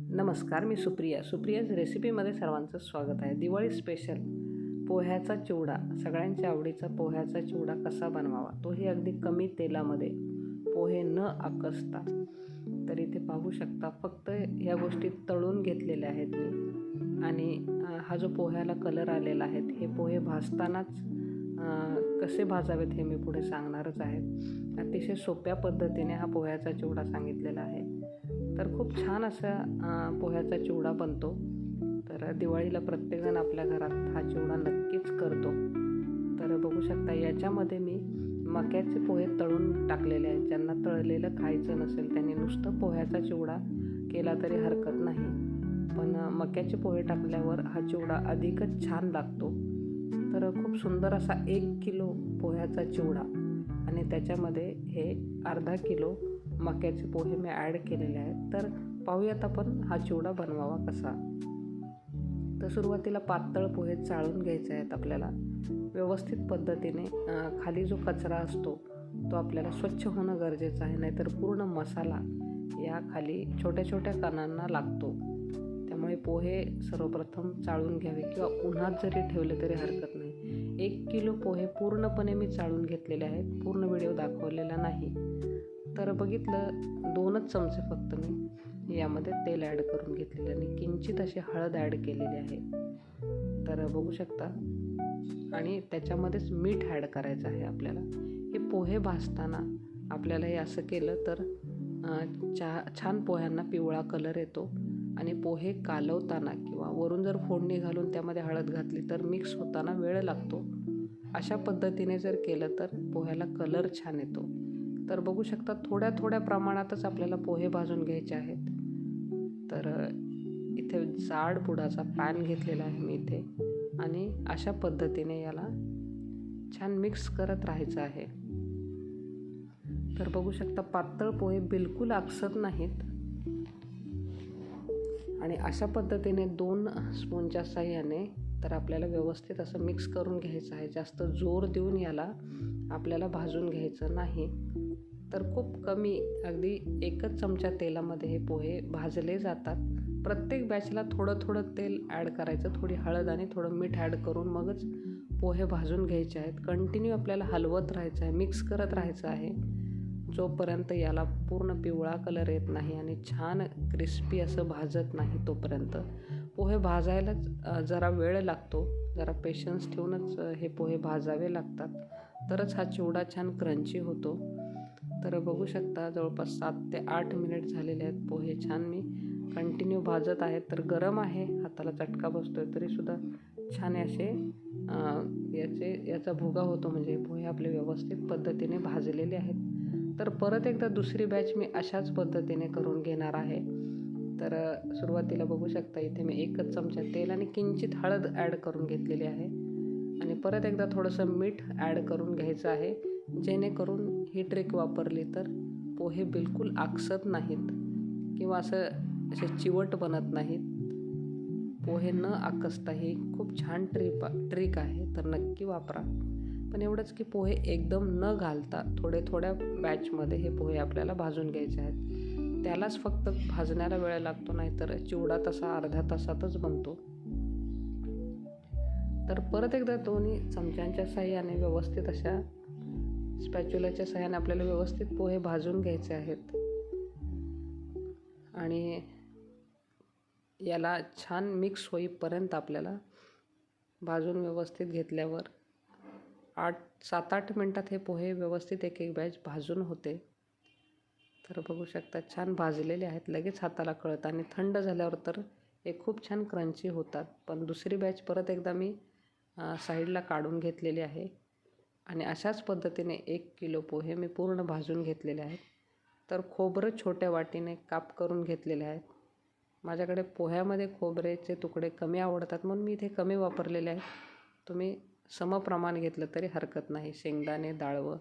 नमस्कार मी सुप्रिया. सुप्रियाज रेसिपीमध्ये सर्वांचं स्वागत आहे. दिवाळी स्पेशल पोह्याचा चिवडा. सगळ्यांच्या आवडीचा पोह्याचा चिवडा कसा बनवावा? तोही अगदी कमी तेलामध्ये. पोहे न आकसता. तर इथे पाहू शकता फक्त ह्या गोष्टी तळून घेतलेल्या आहेत मी. आणि हा जो पोह्याला कलर आलेला आहे हे पोहे भाजतानाच कसे भाजावेत हे मी पुढे सांगणारच आहे. अतिशय सोप्या पद्धतीने हा पोह्याचा चिवडा सांगितलेला आहे. तर खूप छान असा पोह्याचा चिवडा बनतो. तर दिवाळीला प्रत्येकजण आपल्या घरात हा चिवडा नक्कीच करतो. तर बघू शकता याच्यामध्ये मी मक्याचे पोहे तळून टाकलेले आहेत. ज्यांना तळलेलं खायचं नसेल त्यांनी नुसतं पोह्याचा चिवडा केला तरी हरकत नाही. पण मक्याचे पोहे टाकल्यावर हा चिवडा अधिकच छान लागतो. तर खूप सुंदर असा एक किलो पोह्याचा चिवडा आणि त्याच्यामध्ये हे अर्धा किलो मक्याचे पोहे मी ॲड केलेले आहेत. तर पाहूयात आपण हा चिवडा बनवावा कसा. तर सुरुवातीला पातळ पोहे चाळून घ्यायचे आहेत आपल्याला. व्यवस्थित पद्धतीने खाली जो कचरा असतो तो आपल्याला स्वच्छ होणं गरजेचं आहे. नाहीतर पूर्ण मसाला या खाली छोट्या छोट्या कणांना लागतो. त्यामुळे पोहे सर्वप्रथम चाळून घ्यावे किंवा उन्हात जरी ठेवले तरी हरकत नाही. एक किलो पोहे पूर्णपणे मी चाळून घेतलेले आहेत. पूर्ण व्हिडिओ दाखवलेला नाही. तर बघितलं दोनच चमचे फक्त मी यामध्ये तेल ॲड करून घेतलेले आणि किंचित अशी हळद ॲड केलेली आहे. तर बघू शकता. आणि त्याच्यामध्येच मीठ ॲड करायचं आहे आपल्याला. हे पोहे भाजताना आपल्याला हे असं केलं तर चा छान पोह्यांना पिवळा कलर येतो. आणि पोहे कालवताना किंवा वरून जर फोडणी घालून त्यामध्ये हळद घातली तर मिक्स होताना वेळ लागतो. अशा पद्धतीने जर केलं तर पोह्याला कलर छान येतो. तर बघू शकता थोड्या थोड्या प्रमाणातच आपल्याला पोहे भाजून घ्यायचे आहेत. तर इथे जाड बुडाचा पॅन घेतलेला आहे मी इथे आणि अशा पद्धतीने याला छान मिक्स करत राहायचं आहे. तर बघू शकता पातळ पोहे बिलकुल आकसत नाहीत. आणि अशा पद्धतीने दोन स्पूनच्या साह्याने तर आपल्याला व्यवस्थित असं मिक्स करून घ्यायचं आहे. जास्त जोर देऊन याला आपल्याला भाजून घ्यायचं नाही. तर खूप कमी अगदी एकच चमचा तेलामध्ये हे पोहे भाजले जातात. प्रत्येक बॅचला थोडं थोडं तेल ॲड करायचं थोडी हळद आणि थोडं मीठ ॲड करून मगच पोहे भाजून घ्यायचे आहेत. कंटिन्यू आपल्याला हलवत राहायचं आहे मिक्स करत राहायचं आहे. जोपर्यंत याला पूर्ण पिवळा कलर येत नाही आणि छान क्रिस्पी असं भाजत नाही तोपर्यंत. पोहे भाजायलाच जरा वेळ लागतो. जरा पेशन्स ठेवूनच हे पोहे भाजावे लागतात. तरच हा चिवडा छान क्रंची होतो. तर बघू शकता जवळपास सात ते आठ मिनिट झालेले आहेत. पोहे छान मी कंटिन्यू भाजत आहेत. तर गरम आहे. हाताला चटका बसतोय तरीसुद्धा छान असे याचे याचा भुगा होतो म्हणजे पोहे आपले व्यवस्थित पद्धतीने भाजलेले आहेत. तर परत एकदा दुसरी बॅच मी अशाच पद्धतीने करून घेणार आहे. तर सुरुवातीला बघू शकता इथे मी एकच चमचा तेल आणि किंचित हळद ॲड करून घेतलेली आहे. आणि परत एकदा थोडंसं मीठ ॲड करून घ्यायचं आहे. जेणेकरून ही ट्रिक वापरली तर पोहे बिलकुल आकसत नाहीत किंवा असं असे चिवट बनत नाहीत. पोहे न आकसता ही खूप छान ट्रिप ट्रिक आहे तर नक्की वापरा. पण एवढंच की पोहे एकदम न घालता थोडे थोड्या बॅचमध्ये हे पोहे आपल्याला भाजून घ्यायचे आहेत. त्यालाच फक्त भाजण्याला वेळ लागतो नाही तर चिवडा तसा अर्ध्या तासातच बनतो. तर परत एकदा दोन्ही चमच्यांच्या साह्याने व्यवस्थित अशा स्पॅच्युलाच्या सहाय्याने आपल्याला व्यवस्थित पोहे भाजून घ्यायचे आहेत. आणि याला छान मिक्स होईपर्यंत आपल्याला भाजून व्यवस्थित घेतल्यावर आठ सात आठ मिनटात हे पोहे व्यवस्थित एक एक बॅच भाजून होते. तर बघू शकता छान भाजलेले आहेत लगेच हाताला कळत. आणि थंड झाल्यावर तर हे खूप छान क्रंची होतात. पण दुसरी बॅच परत एकदा मी साईडला काढून घेतलेली आहे. आणि अशाच पद्धतीने एक किलो पोहे मी पूर्ण भाजून घेतलेले आहेत. तर खोबरं छोट्या वाटीने काप करून घेतलेले आहेत. माझ्याकडे पोह्यामध्ये खोबरेचे तुकडे कमी आवडतात म्हणून मी इथे कमी वापरलेले आहेत. तुम्ही समप्रमाण घेतलं तरी हरकत नाही. शेंगदाणे डाळवं.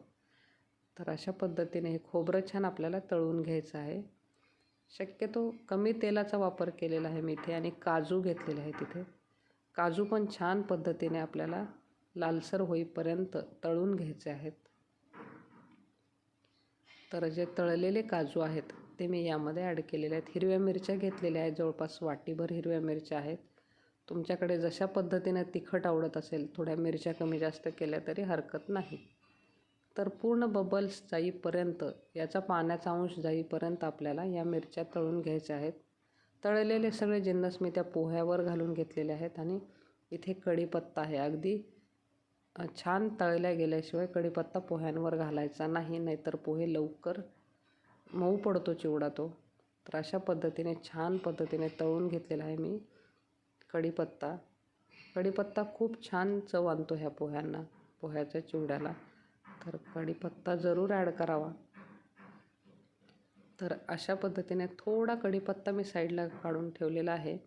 तर अशा पद्धतीने हे खोबरं छान आपल्याला तळून घ्यायचं आहे. शक्यतो कमी तेलाचा वापर केलेला आहे मी इथे आणि काजू घेतलेले आहे तिथे काजू पण छान पद्धतीने आपल्याला लालसर होईपर्यंत तळून घ्यायचे आहेत. तर जे तळलेले काजू आहेत ते मी यामध्ये ॲड केलेले आहेत. हिरव्या मिरच्या घेतलेल्या आहेत जवळपास वाटीभर हिरव्या मिरच्या आहेत. तुमच्याकडे जशा पद्धतीने तिखट आवडत असेल थोड्या मिरच्या कमी जास्त केल्या तरी हरकत नाही. तर पूर्ण बबल्स जाईपर्यंत याचा पाण्याचा अंश जाईपर्यंत आपल्याला या मिरच्या तळून घ्यायच्या आहेत. तळलेले सगळे जिन्नस मी त्या पोह्यावर घालून घेतलेले आहेत आणि इथे कढीपत्ता आहे. अगदी छान तळल्या गेल्याशिवाय कढीपत्ता पोह्यांवर घालायचा नाही नाहीतर पोहे लवकर मऊ पडतो चिवडा तो. तर अशा पद्धतीने छान पद्धतीने तळून घेतलेला आहे मी कढीपत्ता. कढीपत्ता खूप छान चव आणतो ह्या पोह्यांना पोह्याच्या चिवड्याला. तर कढीपत्ता जरूर ॲड करावा. तर अशा पद्धतीने थोडा कढीपत्ता मी साईडला काढून ठेवलेला आहे.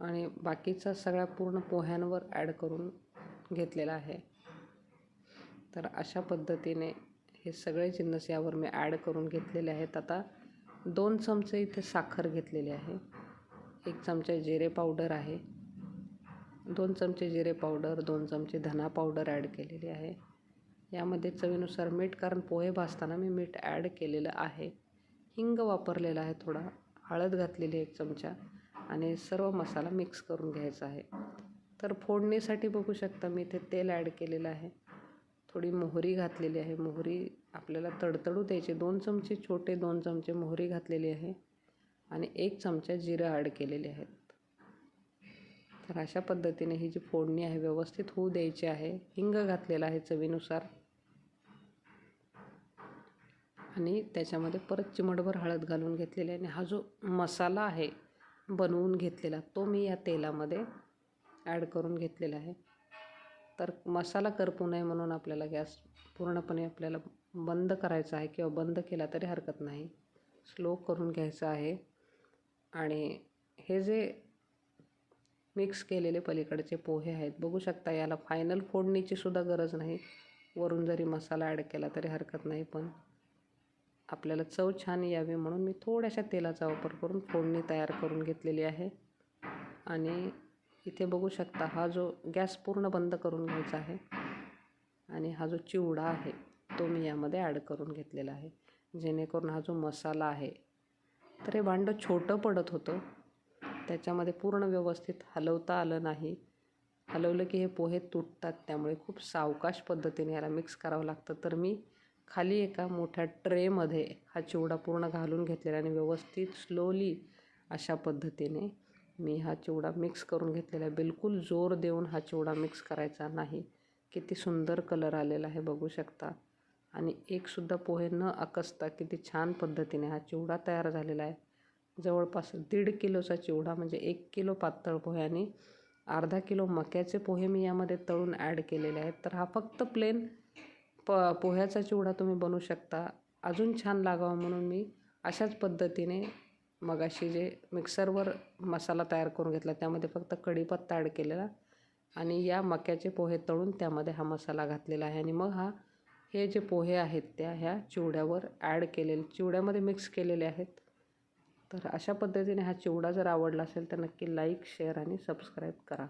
आणि बाकीचा सगळ्या पूर्ण पोह्यांवर ॲड करून घेतलेला आहे. तर अशा पद्धतीने हे सगळे जिन्नस यावर मी ॲड करून घेतलेले आहेत. आता दोन चमचे इथे साखर घेतलेली आहे. एक चमचा जिरे पावडर आहे. दोन चमचे जिरे पावडर दोन चमचे धना पावडर ॲड केलेली आहे. यामध्ये चवीनुसार मीठ कारण पोहे भाजताना मी मीठ ॲड केलेलं आहे. हिंग वापरलेला आहे थोडा. हळद घातलेली एक चमचा. आणि सर्व मसाला मिक्स करून घ्यायचा आहे. तर फोडणीसाठी बघू शकता मी इथे तेल ॲड केलेलं आहे. थोडी मोहरी घातलेली आहे. मोहरी आपल्याला तडतडू द्यायची. दोन चमचे छोटे दोन चमचे मोहरी घातलेली आहे आणि एक चमचा जिरं ॲड केलेले आहेत. तर अशा पद्धतीने ही जी फोडणी आहे व्यवस्थित होऊ द्यायची आहे. हिंग घातलेला आहे चवीनुसार. आणि त्याच्यामध्ये परत चिमटभर हळद घालून घेतलेली आहे. आणि हा जो मसाला आहे बनवून घेतलेला तो मी या तेलामध्ये ॲड करून घेतलेला आहे. तर मसाला करपू नये म्हणून आपल्याला गॅस पूर्णपणे आपल्याला बंद करायचा आहे किंवा बंद केला तरी हरकत नाही. स्लो करून घ्यायचं आहे. आणि हे जे मिक्स केलेले पलीकडचे पोहे आहेत बघू शकता याला फायनल फोडणीची सुद्धा गरज नाही. वरून जरी मसाला ॲड केला तरी हरकत नाही पण. आपल्याला चव छान यावी म्हणून मी थोड्याशा तेलाचा वापर करून फोडणी तयार करून घेतलेली आहे. आणि इथे बघू शकता हा जो गॅस पूर्ण बंद करून घ्यायचा आहे. आणि हा जो चिवडा आहे तो मी यामध्ये ॲड करून घेतलेला आहे. जेणेकरून हा जो मसाला आहे तर हे भांडं छोटं पडत होतं. त्याच्यामध्ये पूर्ण व्यवस्थित हलवता आलं नाही. हलवलं की हे पोहे तुटतात त्यामुळे खूप सावकाश पद्धतीने याला मिक्स करावं लागतं. तर मी खाली एका मोठ्या ट्रेमध्ये हा चिवडा पूर्ण घालून घेतलेला आणि व्यवस्थित स्लोली अशा पद्धतीने मी हा चिवडा मिक्स करून घेतलेला आहे. बिलकुल जोर देऊन हा चिवडा मिक्स करायचा नाही. किती सुंदर कलर आलेला आहे बघू शकता. आणि एकसुद्धा पोहे न आकसता किती छान पद्धतीने हा चिवडा तयार झालेला आहे. जवळपास दीड किलोचा चिवडा म्हणजे एक किलो पातळ पोहे आणि अर्धा किलो मक्याचे पोहे मी यामध्ये तळून ॲड केलेले आहेत. तर हा फक्त प्लेन प पोह्याचा चिवडा तुम्ही बनवू शकता. अजून छान लागावा म्हणून मी अशाच पद्धतीने मगाशी जे मिक्सरवर मसाला तयार करून घेतला त्यामध्ये फक्त कढीपत्ता ॲड केलेला आणि या मक्याचे पोहे तळून त्यामध्ये हा मसाला घातलेला आहे. आणि मग हा हे जे पोहे आहेत त्या ह्या चिवड्यावर ॲड केलेले चिवड्यामध्ये मिक्स केलेले आहेत. तर अशा पद्धतीने हा चिवडा जर आवडला असेल तर नक्की लाईक शेअर आणि सबस्क्राईब करा.